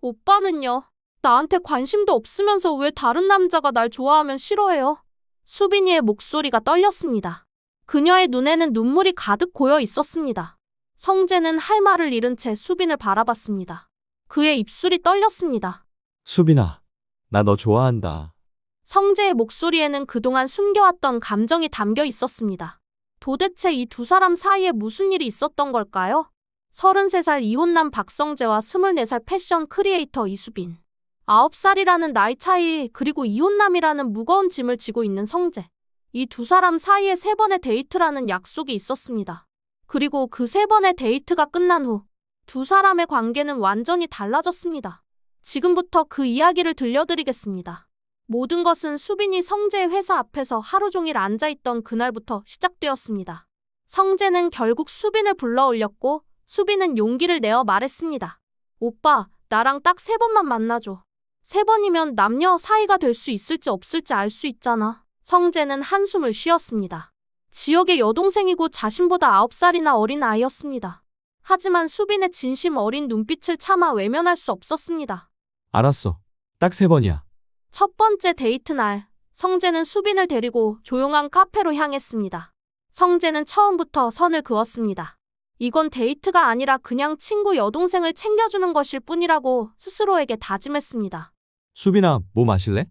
오빠는요? 나한테 관심도 없으면서 왜 다른 남자가 날 좋아하면 싫어해요? 수빈이의 목소리가 떨렸습니다. 그녀의 눈에는 눈물이 가득 고여 있었습니다. 성재는 할 말을 잃은 채 수빈을 바라봤습니다. 그의 입술이 떨렸습니다. 수빈아, 나 너 좋아한다. 성재의 목소리에는 그동안 숨겨왔던 감정이 담겨 있었습니다. 도대체 이 두 사람 사이에 무슨 일이 있었던 걸까요? 33살 이혼남 박성재와 24살 패션 크리에이터 이수빈. 9살이라는 나이 차이, 그리고 이혼남이라는 무거운 짐을 지고 있는 성재. 이 두 사람 사이에 세 번의 데이트라는 약속이 있었습니다. 그리고 그 세 번의 데이트가 끝난 후, 두 사람의 관계는 완전히 달라졌습니다. 지금부터 그 이야기를 들려드리겠습니다. 모든 것은 수빈이 성재의 회사 앞에서 하루 종일 앉아있던 그날부터 시작되었습니다. 성재는 결국 수빈을 불러 올렸고 수빈은 용기를 내어 말했습니다. 오빠, 나랑 딱 세 번만 만나줘. 세 번이면 남녀 사이가 될 수 있을지 없을지 알 수 있잖아. 성재는 한숨을 쉬었습니다. 지역의 여동생이고 자신보다 아홉 살이나 어린 아이였습니다. 하지만 수빈의 진심 어린 눈빛을 차마 외면할 수 없었습니다. 알았어. 딱 세 번이야. 첫 번째 데이트 날, 성재는 수빈을 데리고 조용한 카페로 향했습니다. 성재는 처음부터 선을 그었습니다. 이건 데이트가 아니라 그냥 친구 여동생을 챙겨주는 것일 뿐이라고 스스로에게 다짐했습니다. 수빈아, 뭐 마실래?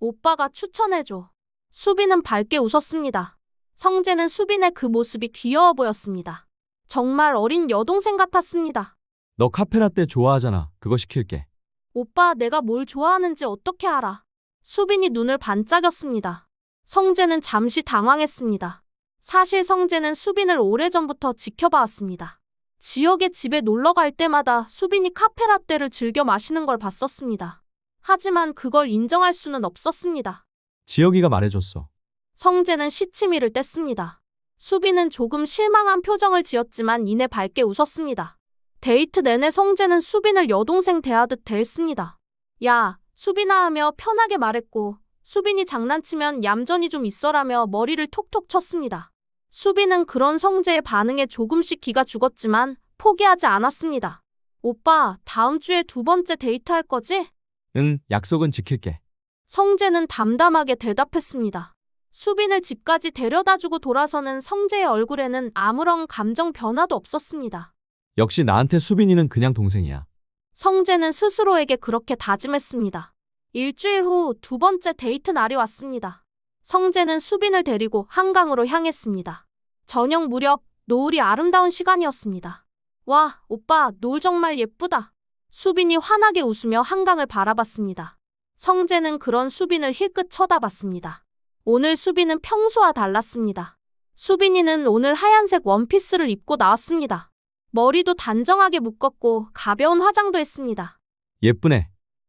오빠가 추천해줘. 수빈은 밝게 웃었습니다. 성재는 수빈의 그 모습이 귀여워 보였습니다. 정말 어린 여동생 같았습니다. 너 카페라떼 좋아하잖아. 그거 시킬게. 오빠 내가 뭘 좋아하는지 어떻게 알아? 수빈이 눈을 반짝였습니다. 성재는 잠시 당황했습니다. 사실 성재는 수빈을 오래전부터 지켜봐왔습니다. 지역의 집에 놀러 갈 때마다 수빈이 카페라떼를 즐겨 마시는 걸 봤었습니다. 하지만 그걸 인정할 수는 없었습니다. 지혁이가 말해줬어. 성재는 시치미를 뗐습니다. 수빈은 조금 실망한 표정을 지었지만 이내 밝게 웃었습니다. 데이트 내내 성재는 수빈을 여동생 대하듯 대했습니다. 야, 수빈아 하며 편하게 말했고, 수빈이 장난치면 얌전히 좀 있어라며 머리를 톡톡 쳤습니다. 수빈은 그런 성재의 반응에 조금씩 기가 죽었지만 포기하지 않았습니다. 오빠, 다음 주에 두 번째 데이트 할 거지? 응, 약속은 지킬게. 성재는 담담하게 대답했습니다. 수빈을 집까지 데려다 주고 돌아서는 성재의 얼굴에는 아무런 감정 변화도 없었습니다. 역시 나한테 수빈이는 그냥 동생이야. 성재는 스스로에게 그렇게 다짐했습니다. 일주일 후 두 번째 데이트 날이 왔습니다. 성재는 수빈을 데리고 한강으로 향했습니다. 저녁 무렵 노을이 아름다운 시간이었습니다. 와, 오빠, 노을 정말 예쁘다. 수빈이 환하게 웃으며 한강을 바라봤습니다. 성재는 그런 수빈을 힐끗 쳐다봤습니다. 오늘 수빈은 평소와 달랐습니다. 수빈이는 오늘 하얀색 원피스를 입고 나왔습니다. 머리도 단정하게 묶었고 가벼운 화장도 했습니다. 예쁘네.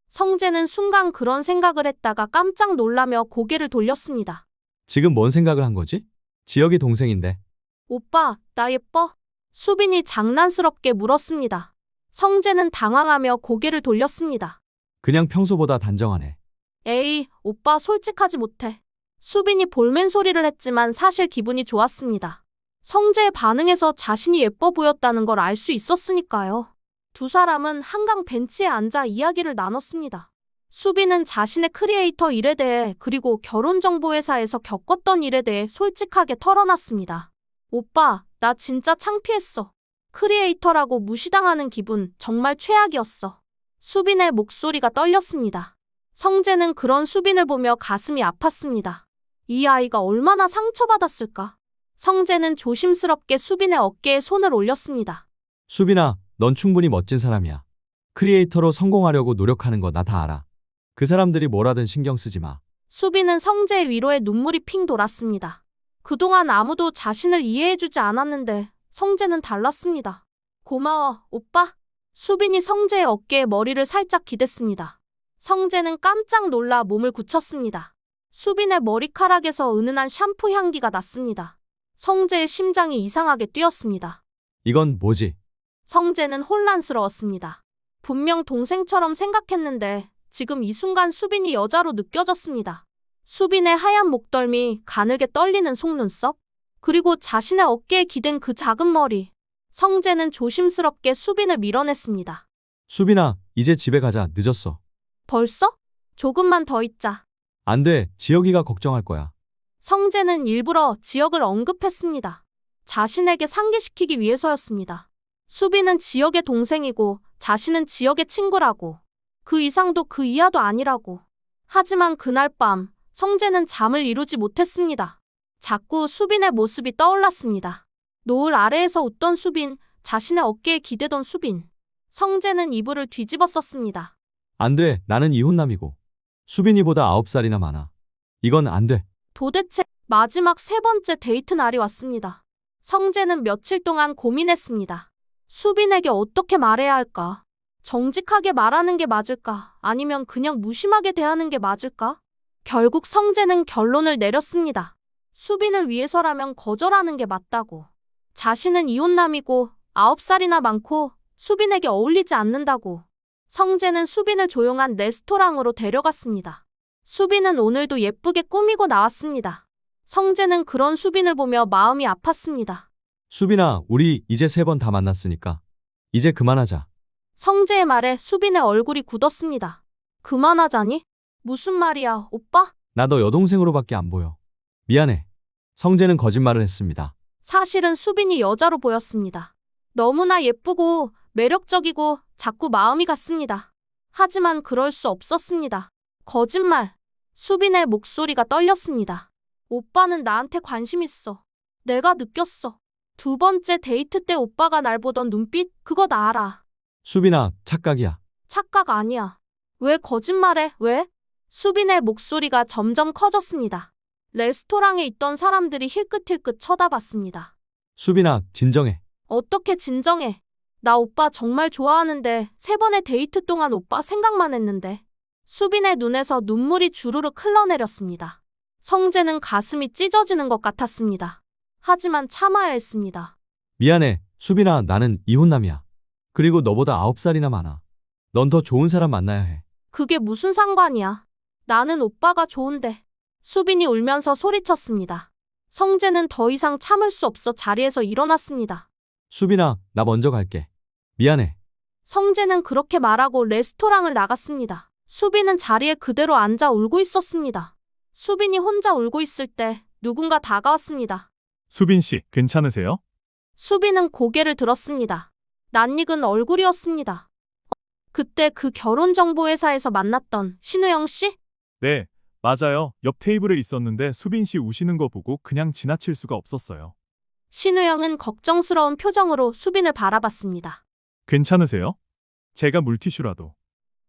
성재는 순간 그런 생각을 했다가 깜짝 놀라며 고개를 돌렸습니다. 지금 뭔 생각을 한 거지? 지혁이 동생인데. 오빠, 나 예뻐? 수빈이 장난스럽게 물었습니다. 성재는 당황하며 고개를 돌렸습니다. 그냥 평소보다 단정하네. 에이, 오빠 솔직하지 못해. 수빈이 볼멘 소리를 했지만 사실 기분이 좋았습니다. 성재의 반응에서 자신이 예뻐 보였다는 걸 알 수 있었으니까요. 두 사람은 한강 벤치에 앉아 이야기를 나눴습니다. 수빈은 자신의 크리에이터 일에 대해 그리고 결혼정보회사에서 겪었던 일에 대해 솔직하게 털어놨습니다. 오빠, 나 진짜 창피했어. 크리에이터라고 무시당하는 기분 정말 최악이었어. 수빈의 목소리가 떨렸습니다. 성재는 그런 수빈을 보며 가슴이 아팠습니다. 이 아이가 얼마나 상처받았을까? 성재는 조심스럽게 수빈의 어깨에 손을 올렸습니다. 수빈아, 넌 충분히 멋진 사람이야. 크리에이터로 성공하려고 노력하는 거 나 다 알아. 그 사람들이 뭐라든 신경 쓰지 마. 수빈은 성재의 위로에 눈물이 핑 돌았습니다. 그동안 아무도 자신을 이해해주지 않았는데 성재는 달랐습니다. 고마워, 오빠. 수빈이 성재의 어깨에 머리를 살짝 기댔습니다. 성재는 깜짝 놀라 몸을 굳혔습니다. 수빈의 머리카락에서 은은한 샴푸 향기가 났습니다. 성재의 심장이 이상하게 뛰었습니다. 이건 뭐지? 성재는 혼란스러웠습니다. 분명 동생처럼 생각했는데 지금 이 순간 수빈이 여자로 느껴졌습니다. 수빈의 하얀 목덜미, 가늘게 떨리는 속눈썹, 그리고 자신의 어깨에 기댄 그 작은 머리. 성재는 조심스럽게 수빈을 밀어냈습니다. 수빈아, 이제 집에 가자. 늦었어. 벌써? 조금만 더 있자. 안 돼. 지혁이가 걱정할 거야. 성재는 일부러 지역을 언급했습니다. 자신에게 상기시키기 위해서였습니다. 수빈은 지역의 동생이고 자신은 지역의 친구라고. 그 이상도 그 이하도 아니라고. 하지만 그날 밤 성재는 잠을 이루지 못했습니다. 자꾸 수빈의 모습이 떠올랐습니다. 노을 아래에서 웃던 수빈, 자신의 어깨에 기대던 수빈. 성재는 이불을 뒤집어 썼습니다. 안 돼. 나는 이혼남이고. 수빈이보다 아홉 살이나 많아. 이건 안 돼. 도대체 마지막 세 번째 데이트 날이 왔습니다. 성재는 며칠 동안 고민했습니다. 수빈에게 어떻게 말해야 할까? 정직하게 말하는 게 맞을까? 아니면 그냥 무심하게 대하는 게 맞을까? 결국 성재는 결론을 내렸습니다. 수빈을 위해서라면 거절하는 게 맞다고. 자신은 이혼남이고 아홉 살이나 많고 수빈에게 어울리지 않는다고. 성재는 수빈을 조용한 레스토랑으로 데려갔습니다. 수빈은 오늘도 예쁘게 꾸미고 나왔습니다. 성재는 그런 수빈을 보며 마음이 아팠습니다. 수빈아, 우리 이제 세 번 다 만났으니까. 이제 그만하자. 성재의 말에 수빈의 얼굴이 굳었습니다. 그만하자니? 무슨 말이야, 오빠? 나 너 여동생으로밖에 안 보여. 미안해. 성재는 거짓말을 했습니다. 사실은 수빈이 여자로 보였습니다. 너무나 예쁘고 매력적이고 자꾸 마음이 갔습니다. 하지만 그럴 수 없었습니다. 거짓말. 수빈의 목소리가 떨렸습니다. 오빠는 나한테 관심 있어. 내가 느꼈어. 두 번째 데이트 때 오빠가 날 보던 눈빛, 그거 나 알아. 수빈아, 착각이야. 착각 아니야. 왜 거짓말해? 왜? 수빈의 목소리가 점점 커졌습니다. 레스토랑에 있던 사람들이 힐끗힐끗 쳐다봤습니다. 수빈아, 진정해. 어떻게 진정해? 나 오빠 정말 좋아하는데 세 번의 데이트 동안 오빠 생각만 했는데. 수빈의 눈에서 눈물이 주르륵 흘러내렸습니다. 성재는 가슴이 찢어지는 것 같았습니다. 하지만 참아야 했습니다. 미안해. 수빈아, 나는 이혼남이야. 그리고 너보다 아홉 살이나 많아. 넌 더 좋은 사람 만나야 해. 그게 무슨 상관이야. 나는 오빠가 좋은데. 수빈이 울면서 소리쳤습니다. 성재는 더 이상 참을 수 없어 자리에서 일어났습니다. 수빈아, 나 먼저 갈게. 미안해. 성재는 그렇게 말하고 레스토랑을 나갔습니다. 수빈은 자리에 그대로 앉아 울고 있었습니다. 수빈이 혼자 울고 있을 때 누군가 다가왔습니다. 수빈 씨, 괜찮으세요? 수빈은 고개를 들었습니다. 낯익은 얼굴이었습니다. 어, 그때 그 결혼정보회사에서 만났던 신우영 씨? 네, 맞아요. 옆 테이블에 있었는데 수빈 씨 우시는 거 보고 그냥 지나칠 수가 없었어요. 신우영은 걱정스러운 표정으로 수빈을 바라봤습니다. 괜찮으세요? 제가 물티슈라도.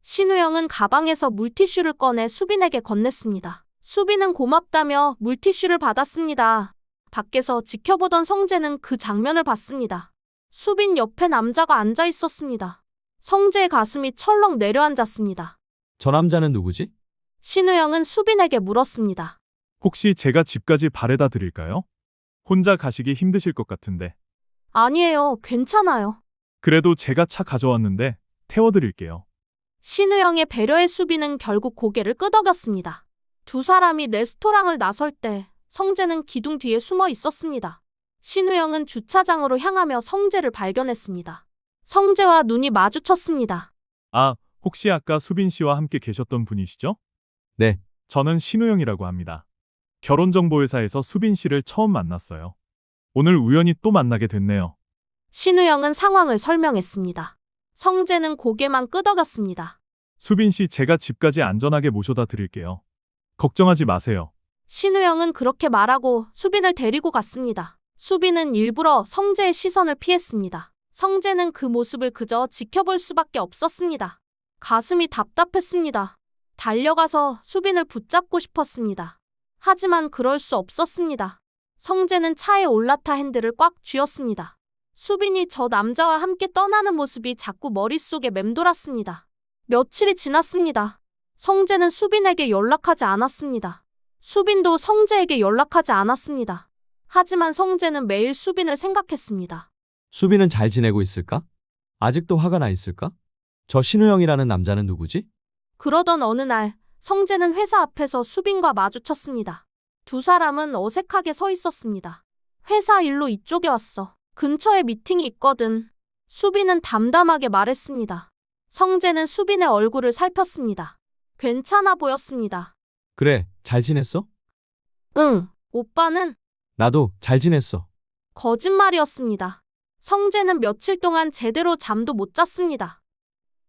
신우영은 가방에서 물티슈를 꺼내 수빈에게 건넸습니다. 수빈은 고맙다며 물티슈를 받았습니다. 밖에서 지켜보던 성재는 그 장면을 봤습니다. 수빈 옆에 남자가 앉아 있었습니다. 성재의 가슴이 철렁 내려앉았습니다. 저 남자는 누구지? 신우영은 수빈에게 물었습니다. 혹시 제가 집까지 바래다 드릴까요? 혼자 가시기 힘드실 것 같은데. 아니에요. 괜찮아요. 그래도 제가 차 가져왔는데 태워드릴게요. 신우영의 배려의 수빈은 결국 고개를 끄덕였습니다. 두 사람이 레스토랑을 나설 때 성재는 기둥 뒤에 숨어 있었습니다. 신우영은 주차장으로 향하며 성재를 발견했습니다. 성재와 눈이 마주쳤습니다. 아, 혹시 아까 수빈 씨와 함께 계셨던 분이시죠? 네. 저는 신우영이라고 합니다. 결혼정보회사에서 수빈 씨를 처음 만났어요. 오늘 우연히 또 만나게 됐네요. 신우영은 상황을 설명했습니다. 성재는 고개만 끄덕였습니다. 수빈 씨 제가 집까지 안전하게 모셔다 드릴게요. 걱정하지 마세요. 신우영은 그렇게 말하고 수빈을 데리고 갔습니다. 수빈은 일부러 성재의 시선을 피했습니다. 성재는 그 모습을 그저 지켜볼 수밖에 없었습니다. 가슴이 답답했습니다. 달려가서 수빈을 붙잡고 싶었습니다. 하지만 그럴 수 없었습니다. 성재는 차에 올라타 핸들을 꽉 쥐었습니다. 수빈이 저 남자와 함께 떠나는 모습이 자꾸 머릿속에 맴돌았습니다. 며칠이 지났습니다. 성재는 수빈에게 연락하지 않았습니다. 수빈도 성재에게 연락하지 않았습니다. 하지만 성재는 매일 수빈을 생각했습니다. 수빈은 잘 지내고 있을까? 아직도 화가 나 있을까? 저 신우영이라는 남자는 누구지? 그러던 어느 날 성재는 회사 앞에서 수빈과 마주쳤습니다. 두 사람은 어색하게 서 있었습니다. 회사 일로 이쪽에 왔어. 근처에 미팅이 있거든. 수빈은 담담하게 말했습니다. 성재는 수빈의 얼굴을 살폈습니다. 괜찮아 보였습니다. 그래, 잘 지냈어? 응, 오빠는 나도 잘 지냈어. 거짓말이었습니다. 성재는 며칠 동안 제대로 잠도 못 잤습니다.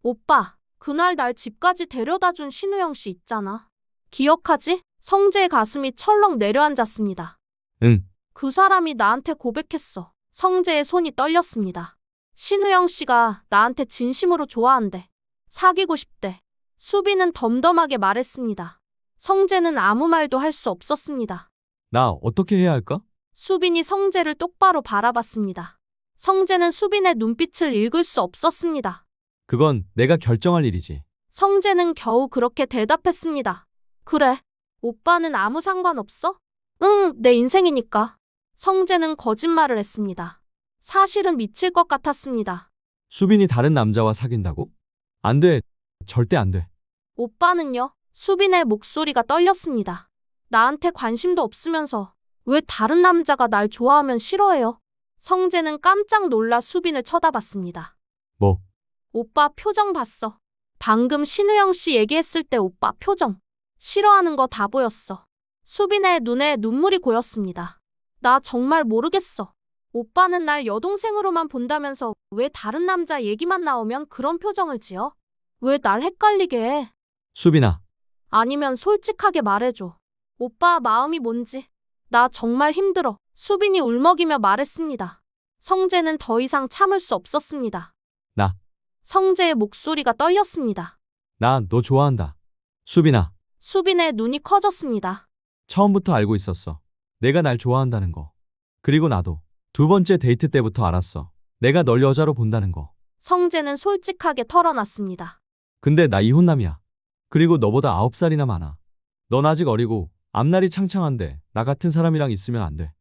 오빠, 그날 날 집까지 데려다 준 신우영 씨 있잖아. 기억하지? 성재의 가슴이 철렁 내려앉았습니다. 응, 그 사람이 나한테 고백했어. 성재의 손이 떨렸습니다. 신우영 씨가 나한테 진심으로 좋아한대. 사귀고 싶대. 수빈은 덤덤하게 말했습니다. 성재는 아무 말도 할 수 없었습니다. 나 어떻게 해야 할까? 수빈이 성재를 똑바로 바라봤습니다. 성재는 수빈의 눈빛을 읽을 수 없었습니다. 그건 내가 결정할 일이지. 성재는 겨우 그렇게 대답했습니다. 그래. 오빠는 아무 상관없어? 응, 내 인생이니까. 성재는 거짓말을 했습니다. 사실은 미칠 것 같았습니다. 수빈이 다른 남자와 사귄다고? 안 돼. 절대 안 돼. 오빠는요? 수빈의 목소리가 떨렸습니다. 나한테 관심도 없으면서 왜 다른 남자가 날 좋아하면 싫어해요? 성재는 깜짝 놀라 수빈을 쳐다봤습니다. 뭐, 오빠 표정 봤어. 방금 신우영 씨 얘기했을 때 오빠 표정. 싫어하는 거 다 보였어. 수빈의 눈에 눈물이 고였습니다. 나 정말 모르겠어. 오빠는 날 여동생으로만 본다면서 왜 다른 남자 얘기만 나오면 그런 표정을 지어? 왜 날 헷갈리게 해? 수빈아, 아니면 솔직하게 말해줘. 오빠 마음이 뭔지. 나 정말 힘들어. 수빈이 울먹이며 말했습니다. 성재는 더 이상 참을 수 없었습니다. 나. 성재의 목소리가 떨렸습니다. 나 너 좋아한다. 수빈아, 수빈의 눈이 커졌습니다. 처음부터 알고 있었어. 내가 날 좋아한다는 거. 그리고 나도 두 번째 데이트 때부터 알았어. 내가 널 여자로 본다는 거. 성재는 솔직하게 털어놨습니다. 근데 나 이혼남이야. 그리고 너보다 아홉 살이나 많아. 넌 아직 어리고 앞날이 창창한데 나 같은 사람이랑 있으면 안 돼.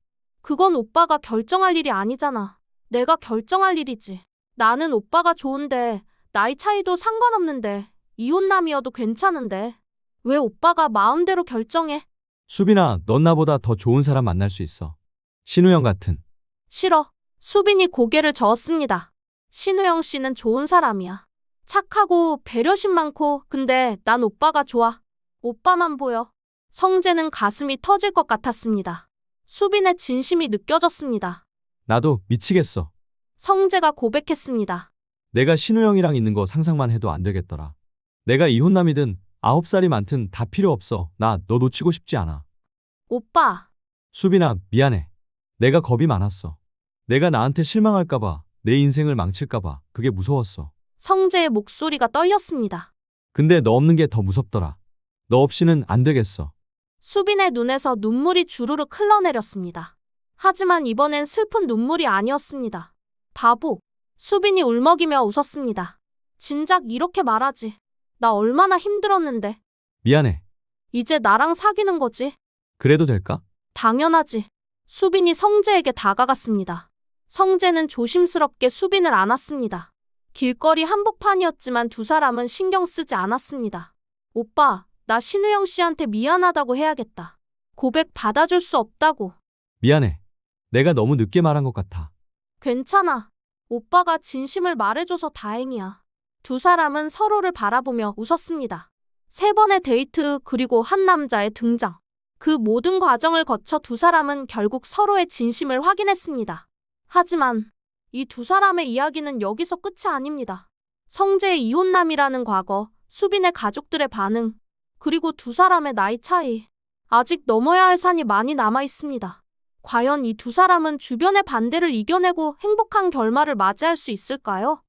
그건 오빠가 결정할 일이 아니잖아. 내가 결정할 일이지. 나는 오빠가 좋은데, 나이 차이도 상관없는데, 이혼남이어도 괜찮은데. 왜 오빠가 마음대로 결정해? 수빈아, 넌 나보다 더 좋은 사람 만날 수 있어. 신우영 같은. 싫어. 수빈이 고개를 저었습니다. 신우영 씨는 좋은 사람이야. 착하고 배려심 많고, 근데 난 오빠가 좋아. 오빠만 보여. 성재는 가슴이 터질 것 같았습니다. 수빈의 진심이 느껴졌습니다. 나도 미치겠어. 성재가 고백했습니다. 내가 신우영이랑 있는 거 상상만 해도 안 되겠더라. 내가 이혼남이든 아홉 살이 많든 다 필요 없어. 나 너 놓치고 싶지 않아. 오빠, 수빈아, 미안해. 내가 겁이 많았어. 내가 나한테 실망할까봐, 내 인생을 망칠까봐, 그게 무서웠어. 성재의 목소리가 떨렸습니다. 근데 너 없는 게 더 무섭더라. 너 없이는 안 되겠어. 수빈의 눈에서 눈물이 주르륵 흘러내렸습니다. 하지만 이번엔 슬픈 눈물이 아니었습니다. 바보. 수빈이 울먹이며 웃었습니다. 진작 이렇게 말하지. 나 얼마나 힘들었는데. 미안해. 이제 나랑 사귀는 거지. 그래도 될까? 당연하지. 수빈이 성재에게 다가갔습니다. 성재는 조심스럽게 수빈을 안았습니다. 길거리 한복판이었지만 두 사람은 신경 쓰지 않았습니다. 오빠, 나 신우영 씨한테 미안하다고 해야겠다. 고백 받아줄 수 없다고. 미안해. 내가 너무 늦게 말한 것 같아. 괜찮아. 오빠가 진심을 말해줘서 다행이야. 두 사람은 서로를 바라보며 웃었습니다. 세 번의 데이트 그리고 한 남자의 등장. 그 모든 과정을 거쳐 두 사람은 결국 서로의 진심을 확인했습니다. 하지만 이 두 사람의 이야기는 여기서 끝이 아닙니다. 성재의 이혼남이라는 과거, 수빈의 가족들의 반응, 그리고 두 사람의 나이 차이. 아직 넘어야 할 산이 많이 남아 있습니다. 과연 이 두 사람은 주변의 반대를 이겨내고 행복한 결말을 맞이할 수 있을까요?